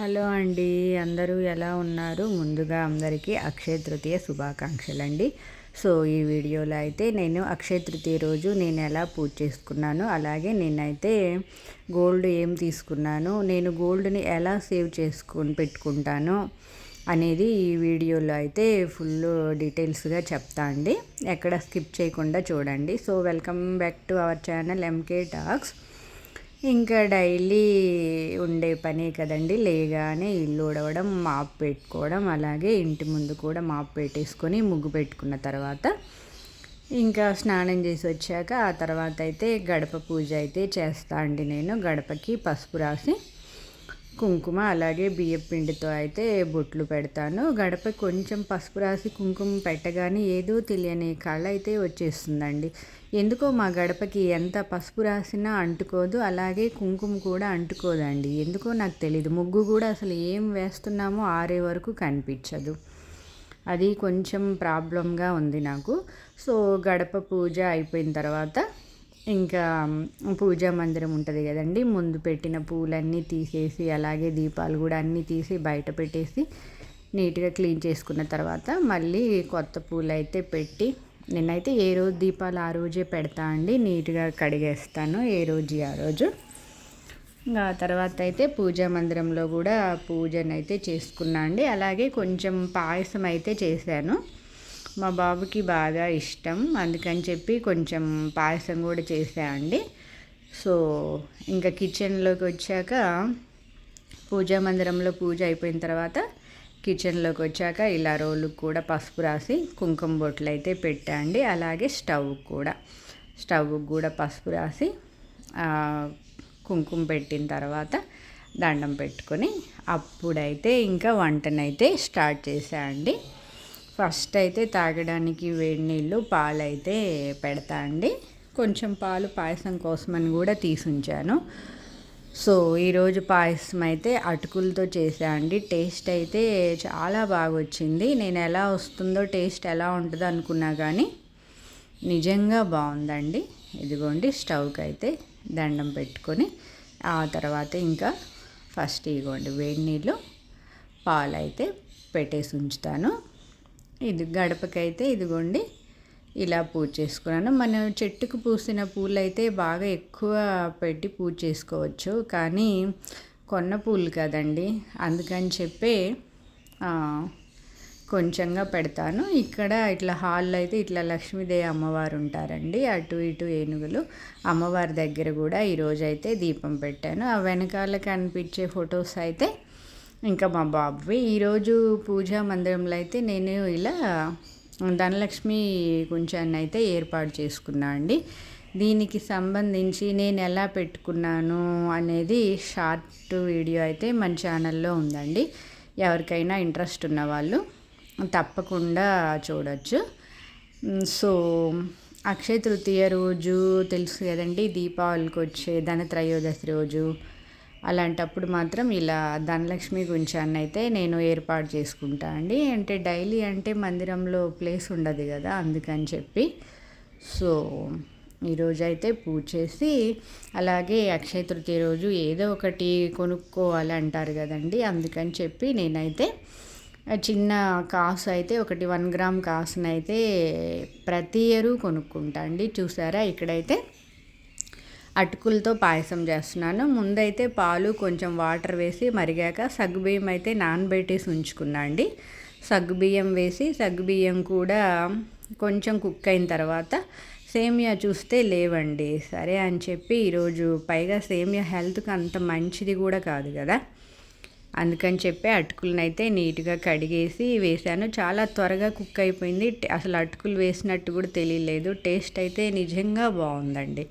Hello అండి. అందరూ ఎలా ఉన్నారు? ముందుగా అందరికీ అక్షయ తృతీయ శుభాకాంక్షలు అండి సో ఈ వీడియోలో అయితే నేను అక్షయ తృతీయ రోజు నేను ఎలా పూజ చేసుకున్నాను అలాగే నేనైతే గోల్డ్ ఏం తీసుకున్నాను నేను గోల్డ్ని ఎలా సేవ్ చేసుకొని పెట్టుకుంటాను అనేది ఈ వీడియోలో అయితే ఫుల్ డీటెయిల్స్గా చెప్తా అండి. ఎక్కడ స్కిప్ చేయకుండా చూడండి. So welcome back to our channel MK talks. ఇంకా డైలీ ఉండే పనే కదండి. లేగానే ఇల్లు ఉడవడం మాపు పెట్టుకోవడం అలాగే ఇంటి ముందు కూడా మాపు పెట్టేసుకొని ముగ్గు పెట్టుకున్న తర్వాత ఇంకా స్నానం చేసి వచ్చాక ఆ తర్వాత అయితే గడప పూజ అయితే చేస్తా అండి నేను. గడపకి పసుపు రాసి కుంకుమ అలాగే బియ్యం పిండితో అయితే బొట్లు పెడతాను. గడప కొంచెం పసుపు రాసి కుంకుమ పెట్టగానే ఏదో తెలియని కళ అయితే వచ్చేస్తుందండి. ఎందుకో మా గడపకి ఎంత పసుపు రాసినా అంటుకోదు అలాగే కుంకుమ కూడా అంటుకోదండి. ఎందుకో నాకు తెలియదు ముగ్గు కూడా అసలు ఏం వేస్తున్నామో ఆరే వరకు కనిపించదు. అది కొంచెం ప్రాబ్లంగా ఉంది నాకు. సో గడప పూజ అయిపోయిన తర్వాత ఇంకా పూజా మందిరం ఉంటుంది కదండి. ముందు పెట్టిన పూలన్నీ తీసేసి అలాగే దీపాలు కూడా అన్నీ తీసి బయట పెట్టేసి నీట్గా క్లీన్ చేసుకున్న తర్వాత మళ్ళీ కొత్త పూలు అయితే పెట్టి నేనైతే ఏ రోజు దీపాలు ఆ రోజే పెడతా అండి. నీట్గా కడిగేస్తాను ఏ రోజు ఆ రోజు. ఇంకా తర్వాత అయితే పూజా మందిరంలో కూడా పూజనైతే చేసుకున్నా అండి. అలాగే కొంచెం పాయసం అయితే చేశాను. మా బాబుకి బాగా ఇష్టం. అందుకని చెప్పి కొంచెం పాయసం కూడా చేసా అండి. సో ఇంకా కిచెన్లోకి వచ్చాక పూజా మందిరంలో పూజ అయిపోయిన తర్వాత కిచెన్లోకి వచ్చాక ఇలా రోలుకు కూడా పసుపు రాసి కుంకుమ బొట్లు అయితే పెట్టండి అలాగే స్టవ్ కూడా. స్టవ్ కూడా పసుపు రాసి కుంకుమ పెట్టిన తర్వాత దండం పెట్టుకొని అప్పుడైతే ఇంకా వంటనైతే స్టార్ట్ చేసా అండి. ఫస్ట్ అయితే తాగడానికి వేడి నీళ్ళు పాలు అయితే పెడతా అండి. కొంచెం పాలు పాయసం కోసమని కూడా తీసుంచాను. సో ఈరోజు పాయసం అయితే అటుకులతో చేసా అండి. టేస్ట్ అయితే చాలా బాగా వచ్చింది నేను ఎలా వస్తుందో టేస్ట్ ఎలా ఉంటుందో అనుకున్నా కానీ నిజంగా బాగుందండి. ఇదిగోండి స్టవ్కి అయితే దండం పెట్టుకొని ఆ తర్వాత ఇంకా ఫస్ట్ ఇదిగోండి వేడి నీళ్ళు పాలు అయితే పెట్టేసి ఉంచుతాను. ఇది గడపకైతే ఇదిగోండి ఇలా పూజ చేసుకున్నాను. మనం చెట్టుకు పూసిన పూలు అయితే బాగా ఎక్కువ పెట్టి పూజ చేసుకోవచ్చు. కానీ కొన్న పూలు కదండి. అందుకని చెప్పి కొంచెంగా పెడతాను. ఇక్కడ ఇట్లా హాల్లో అయితే ఇట్లా లక్ష్మీదేవి అమ్మవారు ఉంటారండి. అటు ఇటు ఏనుగులు అమ్మవారి దగ్గర కూడా ఈరోజు అయితే దీపం పెట్టాను. ఆ వెనకాల కనిపించే ఫొటోస్ అయితే ఇంకా మా బాబువి ఈరోజు పూజా మందిరంలో అయితే నేను ఇలా ధనలక్ష్మి కొంచెం అయితే ఏర్పాటు చేసుకున్నా అండి. దీనికి సంబంధించి నేను ఎలా పెట్టుకున్నాను అనేది షార్ట్ వీడియో అయితే మన ఛానల్లో ఉందండి. ఎవరికైనా ఇంట్రెస్ట్ ఉన్న వాళ్ళు తప్పకుండా చూడొచ్చు. సో అక్షయ తృతీయ రోజు తెలుసు కదండి దీపావళికి వచ్చే ధనత్రయోదశి రోజు. అలాంటప్పుడు మాత్రం ఇలా ధనలక్ష్మి గుంచాన్ని అయితే నేను ఏర్పాటు చేసుకుంటా అండి. అంటే డైలీ అంటే మందిరంలో ప్లేస్ ఉండదు కదా అందుకని చెప్పి. సో ఈరోజు అయితే పూజ చేసి అలాగే అక్షయ తృతీయ రోజు ఏదో ఒకటి కొనుక్కోవాలి అంటారు కదండి అందుకని చెప్పి నేనైతే చిన్న కాసు అయితే ఒకటి వన్ గ్రామ్ కాసునైతే ప్రతి ఇయరు కొనుక్కుంటా అండి. చూసారా? ఇక్కడైతే అటుకులతో పాయసం చేస్తున్నాను. ముందైతే పాలు కొంచెం వాటర్ వేసి మరిగాక సగ్గుబియ్యం అయితే నానబెట్టేసి ఉంచుకున్నా అండి. సగ్గుబియ్యం వేసి సగ్గుబియ్యం కూడా కొంచెం కుక్ అయిన తర్వాత సేమియా చూస్తే లేవండి. సరే అని చెప్పి ఈరోజు పైగా సేమియా హెల్త్కి అంత మంచిది కూడా కాదు కదా. అందుకని చెప్పి అటుకులను అయితే నీట్గా కడిగేసి వేసాను చాలా త్వరగా కుక్ అయిపోయింది. అసలు అటుకులు వేసినట్టు కూడా తెలియలేదు. టేస్ట్ అయితే నిజంగా బాగుందండి.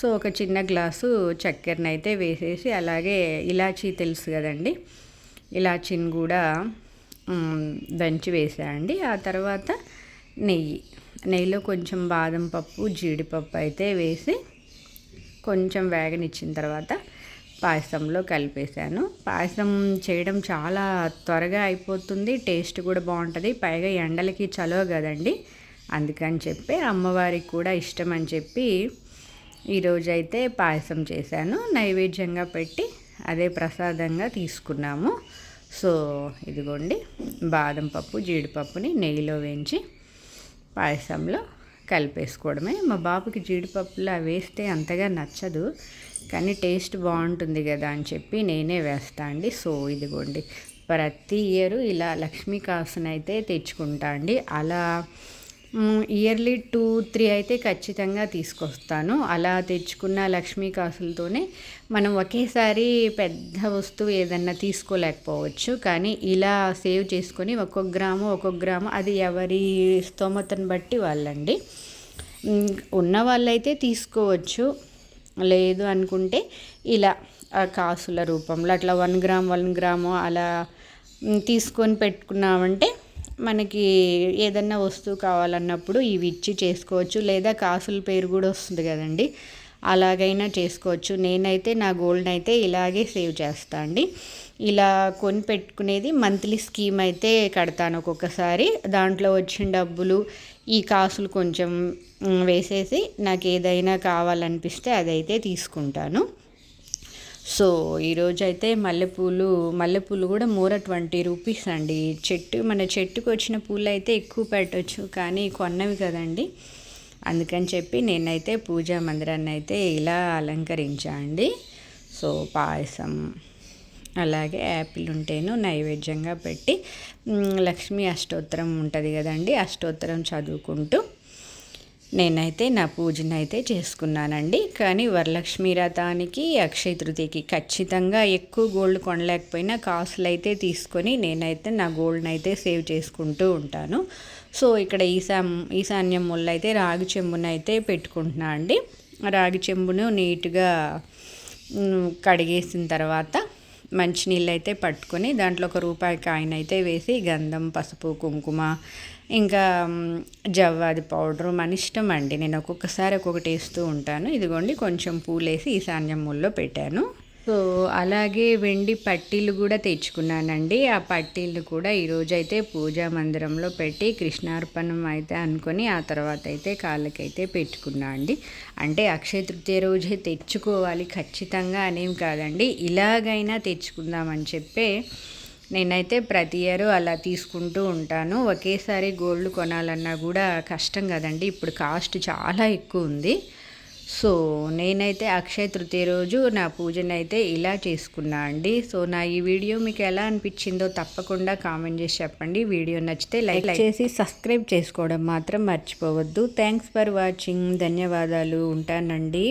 సో ఒక చిన్న గ్లాసు చక్కెరని అయితే వేసేసి అలాగే ఇలాచీ తెలుసు కదండి. ఇలాచీని కూడా దంచి వేసేయండి ఆ తర్వాత నెయ్యి. నెయ్యిలో కొంచెం బాదం పప్పు జీడిపప్పు అయితే వేసి కొంచెం వేగనిచ్చిన తర్వాత పాయసంలో కలిపేశాను. పాయసం చేయడం చాలా త్వరగా అయిపోతుంది. టేస్ట్ కూడా బాగుంటుంది. పైగా ఎండలకి చలవ కదండి. అందుకని చెప్పి అమ్మవారికి కూడా ఇష్టం అని చెప్పి ఈరోజు అయితే పాయసం చేశాను. నైవేద్యంగా పెట్టి అదే ప్రసాదంగా తీసుకున్నాము. సో ఇదిగోండి బాదం పప్పు జీడిపప్పుని నెయ్యిలో వేయించి పాయసంలో కలిపేసుకోవడమే. మా బాబుకి జీడిపప్పులు అవి వేస్తే అంతగా నచ్చదు కానీ టేస్ట్ బాగుంటుంది కదా అని చెప్పి నేనే వేస్తా అండి. సో ఇదిగోండి ప్రతి ఇయర్ ఇలా లక్ష్మీ కాసునైతే తెచ్చుకుంటా అండి. అలా ఇయర్లీ టూ త్రీ అయితే ఖచ్చితంగా తీసుకొస్తాను. అలా తెచ్చుకున్న లక్ష్మీ కాసులతోనే మనం ఒకేసారి పెద్ద వస్తువు ఏదన్నా తీసుకోలేకపోవచ్చు. కానీ ఇలా సేవ్ చేసుకొని ఒక్కొక్క గ్రాము ఒక్కొక్క గ్రాము అది ఎవరి స్తోమతను బట్టి వాళ్ళండి. ఉన్న వాళ్ళైతే తీసుకోవచ్చు. లేదు అనుకుంటే ఇలా కాసుల రూపంలో అట్లా వన్ గ్రామ్ వన్ గ్రాము అలా తీసుకొని పెట్టుకున్నామంటే మనకి ఏదన్నా వస్తువు కావాలన్నప్పుడు ఇవి ఇచ్చి చేసుకోవచ్చు. లేదా కాసుల పేరు కూడా వస్తుంది కదండి. అలాగైనా చేసుకోవచ్చు. నేనైతే నా గోల్డ్ అయితే ఇలాగే సేవ్ చేస్తా అండి. ఇలా కొని పెట్టుకునేది మంత్లీ స్కీమ్ అయితే కడతాను ఒక్కొక్కసారి. దాంట్లో వచ్చిన డబ్బులు ఈ కాసులు కొంచెం వేసేసి నాకు ఏదైనా కావాలనిపిస్తే అదైతే తీసుకుంటాను. సో ఈరోజు అయితే మల్లెపూలు మల్లెపూలు కూడా మూర ట్వంటీ రూపీస్ అండి. చెట్టు మన చెట్టుకు వచ్చిన పూలు అయితే ఎక్కువ పెట్టవచ్చు కానీ కొన్నవి కదండి. అందుకని చెప్పి నేనైతే పూజా మందిరాన్ని అయితే ఇలా అలంకరించా అండి. సో పాయసం అలాగే యాపిల్ ఉంటేను నైవేద్యంగా పెట్టి లక్ష్మీ అష్టోత్తరం ఉంటుంది కదండి అష్టోత్తరం చదువుకుంటూ నేనైతే నా పూజను అయితే చేసుకున్నానండి. కానీ వరలక్ష్మి రథానికి అక్షయ తృతీయకి ఖచ్చితంగా ఎక్కువ గోల్డ్ కొనలేకపోయినా కాసులు అయితే తీసుకొని నేనైతే నా గోల్డ్ని అయితే సేవ్ చేసుకుంటూ ఉంటాను. సో ఇక్కడ ఈశా ఈశాన్యం ముళ్ళు అయితే రాగి చెంబును అయితే పెట్టుకుంటున్నా అండి. రాగి చెంబును నీట్గా కడిగేసిన తర్వాత మంచినీళ్ళు అయితే పట్టుకొని దాంట్లో ఒక రూపాయి కాయిన్ అయితే వేసి గంధం పసుపు కుంకుమ ఇంకా జవ్వాది పౌడరు మన ఇష్టం అండి. నేను ఒక్కొక్కసారి ఒక్కొక్కటి వేస్తూ ఉంటాను. ఇదిగోండి కొంచెం పూలేసి ఈశాన్యం ముల్లో పెట్టాను. సో అలాగే వెండి పట్టీలు కూడా తెచ్చుకున్నానండి. ఆ పట్టీలు కూడా ఈరోజు అయితే పూజా మందిరంలో పెట్టి కృష్ణార్పణం అయితే అనుకొని ఆ తర్వాత అయితే కాళ్ళకైతే పెట్టుకున్నా అండి. అంటే అక్షయ తృతీయ రోజే తెచ్చుకోవాలి ఖచ్చితంగా అనేం కాదండి. ఇలాగైనా తెచ్చుకుందామని చెప్పే నేనైతే ప్రతి ఇయర్ అలా తీసుకుంటూ ఉంటాను. ఒకేసారి గోల్డ్ కొనాలన్నా కూడా కష్టం కదండి. ఇప్పుడు కాస్ట్ చాలా ఎక్కువ ఉంది. సో నేనైతే అక్షయ తృతీయ రోజు నా పూజనైతే ఇలా చేసుకున్నా అండి. సో నా ఈ వీడియో మీకు ఎలా అనిపించిందో తప్పకుండా కామెంట్ చేసి చెప్పండి. వీడియో నచ్చితే లైక్ చేసి సబ్స్క్రైబ్ చేసుకోవడం మాత్రం మర్చిపోవద్దు. థ్యాంక్స్ ఫర్ వాచింగ్ ధన్యవాదాలు. ఉంటానండి.